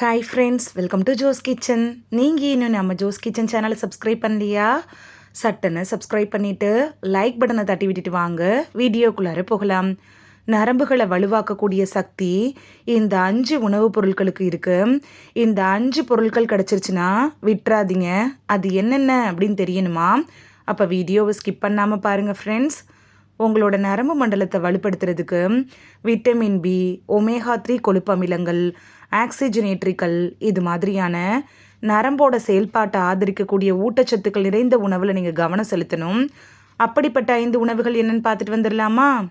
Hi friends welcome to Jo's kitchen நீங்கள் இன்னும் நம்ம ஜோஸ் கிச்சன் சேனலை சப்ஸ்கிரைப் பண்ணலையா? சட்டுன்னு சப்ஸ்கிரைப் பண்ணிவிட்டு லைக் பட்டனை தட்டி விட்டுட்டு வாங்க. வீடியோக்குள்ளார போகலாம். நரம்புகளை வலுவாக்கக்கூடிய சக்தி இந்த அஞ்சு உணவுப் பொருட்களுக்கு இருக்குது இந்த அஞ்சு பொருட்கள் கிடச்சிருச்சுன்னா விட்டுறாதீங்க. அது என்னென்ன அப்படின்னு தெரியணுமா? அப்போ வீடியோவை ஸ்கிப் பண்ணாமல் பாருங்கள் ஃப்ரெண்ட்ஸ் உங்களோட நரம்பு மண்டலத்தை வலுப்படுத்துறதுக்கு விட்டமின் பி ஒமேகா த்ரீ கொழுப்பு அமிலங்கள் ஆக்சிஜனேட்ரிக்கல் இது மாதிரியான நரம்போட செயல்பாட்டை ஆதரிக்கக்கூடிய ஊட்டச்சத்துக்கள் நிறைந்த உணவில் நீங்கள் கவனம் செலுத்தணும். அப்படிப்பட்ட ஐந்து உணவுகள் என்னென்னு பார்த்துட்டு வந்துடலாமா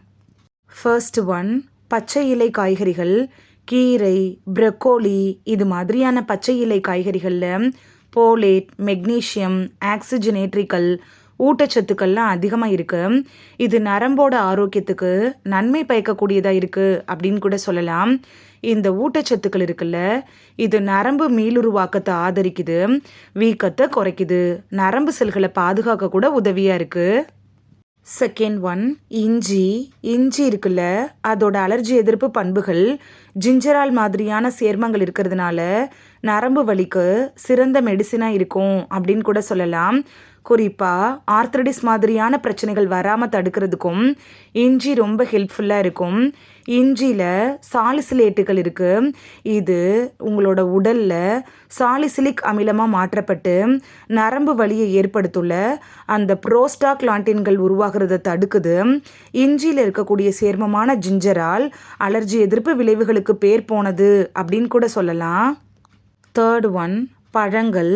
ஃபர்ஸ்ட் ஒன் பச்சை இலை காய்கறிகள் கீரை ப்ரக்கோலி இது மாதிரியான பச்சை இலை காய்கறிகளில் போலேட் மெக்னீஷியம் ஆக்சிஜனேட்ரிக்கல் ஊட்டச்சத்துக்கள்லாம் அதிகமாக இருக்குது இது நரம்போட ஆரோக்கியத்துக்கு நன்மை பயக்கக்கூடியதாக இருக்குது அப்படின்னு கூட சொல்லலாம். இந்த ஊட்டச்சத்துக்கள் இருக்குல்ல இது நரம்பு மீளுருவாக்கத்தை ஆதரிக்குது வீக்கத்தை குறைக்குது நரம்பு செல்களை பாதுகாக்க கூட உதவியாக இருக்குது செகண்ட் ஒன் இஞ்சி. இஞ்சி இருக்குல்ல அதோட அலர்ஜி எதிர்ப்பு பண்புகள் ஜிஞ்சரால் மாதிரியான சேர்மங்கள் இருக்கிறதுனால நரம்பு வலிக்கு சிறந்த மெடிசினாக இருக்கும் அப்படின்னு கூட சொல்லலாம். குறிப்பாக ஆர்த்ரடிஸ் மாதிரியான பிரச்சனைகள் வராமல் தடுக்கிறதுக்கும் இஞ்சி ரொம்ப ஹெல்ப்ஃபுல்லாக இருக்கும். இஞ்சியில் சாலிசிலேட்டுகள் இருக்குது இது உங்களோட உடலில் சாலிசிலிக் அமிலமாக மாற்றப்பட்டு நரம்பு வலியை ஏற்படுத்துள்ள அந்த ப்ரோஸ்டாக்லாண்டின்கள் உருவாகிறத தடுக்குது. இஞ்சியில் இருக்கக்கூடிய சேர்மமான ஜிஞ்சரால் அலர்ஜி எதிர்ப்பு விளைவுகளுக்கு பேர் போனது அப்படின்னு கூட சொல்லலாம். தேர்ட் ஒன் பழங்கள்.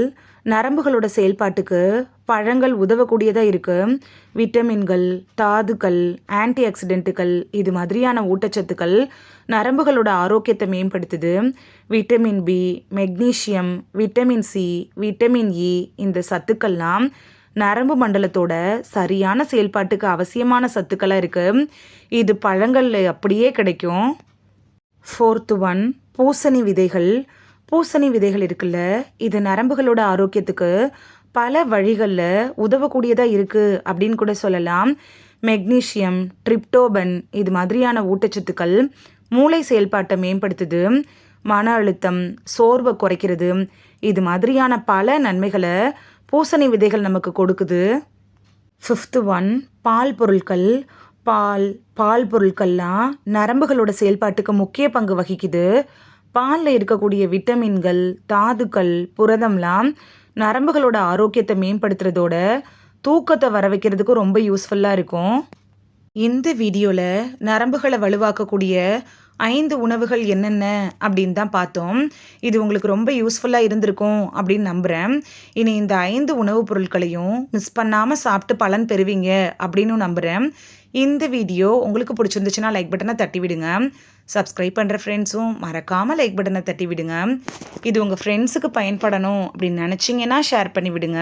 நரம்புகளோட செயல்பாட்டுக்கு பழங்கள் உதவக்கூடியதாக இருக்குது விட்டமின்கள் தாதுக்கள் ஆன்டி ஆக்சிடென்ட்டுகள் இது மாதிரியான ஊட்டச்சத்துக்கள் நரம்புகளோட ஆரோக்கியத்தை மேம்படுத்துது. Vitamin B magnesium vitamin C vitamin E இந்த சத்துக்கள்லாம் நரம்பு மண்டலத்தோட சரியான செயல்பாட்டுக்கு அவசியமான சத்துக்களாக இருக்குது இது பழங்களில் அப்படியே கிடைக்கும். ஃபோர்த்து ஒன் பூசணி விதைகள். பூசணி விதைகள் இருக்குல்ல இது நரம்புகளோட ஆரோக்கியத்துக்கு பல வழிகளில் உதவக்கூடியதாக இருக்குது அப்படின்னு கூட சொல்லலாம். மெக்னீஷியம் ட்ரிப்டோபன் இது மாதிரியான ஊட்டச்சத்துக்கள் மூளை செயல்பாட்டை மேம்படுத்துது. மன அழுத்தம் சோர்வை குறைக்கிறது. இது மாதிரியான பல நன்மைகளை பூசணி விதைகள் நமக்கு கொடுக்குது. ஃபிஃப்த்து ஒன் பால் பொருட்கள். பால் பால் பொருட்கள்லாம் நரம்புகளோட செயல்பாட்டுக்கு முக்கிய பங்கு வகிக்குது. பாலில் இருக்கக்கூடிய விட்டமின்கள் தாதுக்கள் புரதம்லாம் நரம்புகளோட ஆரோக்கியத்தை மேம்படுத்துறதோட தூக்கத்தை வர வைக்கிறதுக்கு ரொம்ப யூஸ்ஃபுல்லாக இருக்கும். இந்த வீடியோவில் நரம்புகளை வலுவாக்கக்கூடிய ஐந்து உணவுகள் என்னென்ன அப்படின்னு தான் பார்த்தோம். இது உங்களுக்கு ரொம்ப யூஸ்ஃபுல்லாக இருந்திருக்கும் அப்படின்னு நம்புகிறேன் இனி இந்த ஐந்து உணவுப் பொருட்களையும் மிஸ் பண்ணாமல் சாப்பிட்டு பலன் பெறுவீங்க அப்படின்னு நம்புகிறேன் இந்த வீடியோ உங்களுக்கு பிடிச்சிருந்துச்சுன்னா லைக் பட்டனை தட்டி விடுங்க. சப்ஸ்கிரைப் பண்ணுற ஃப்ரெண்ட்ஸும் மறக்காமல் லைக் பட்டனை தட்டி விடுங்க. இது உங்கள் ஃப்ரெண்ட்ஸுக்கு பயன்படணும் அப்படின்னு நினச்சிங்கன்னா ஷேர் பண்ணி விடுங்க.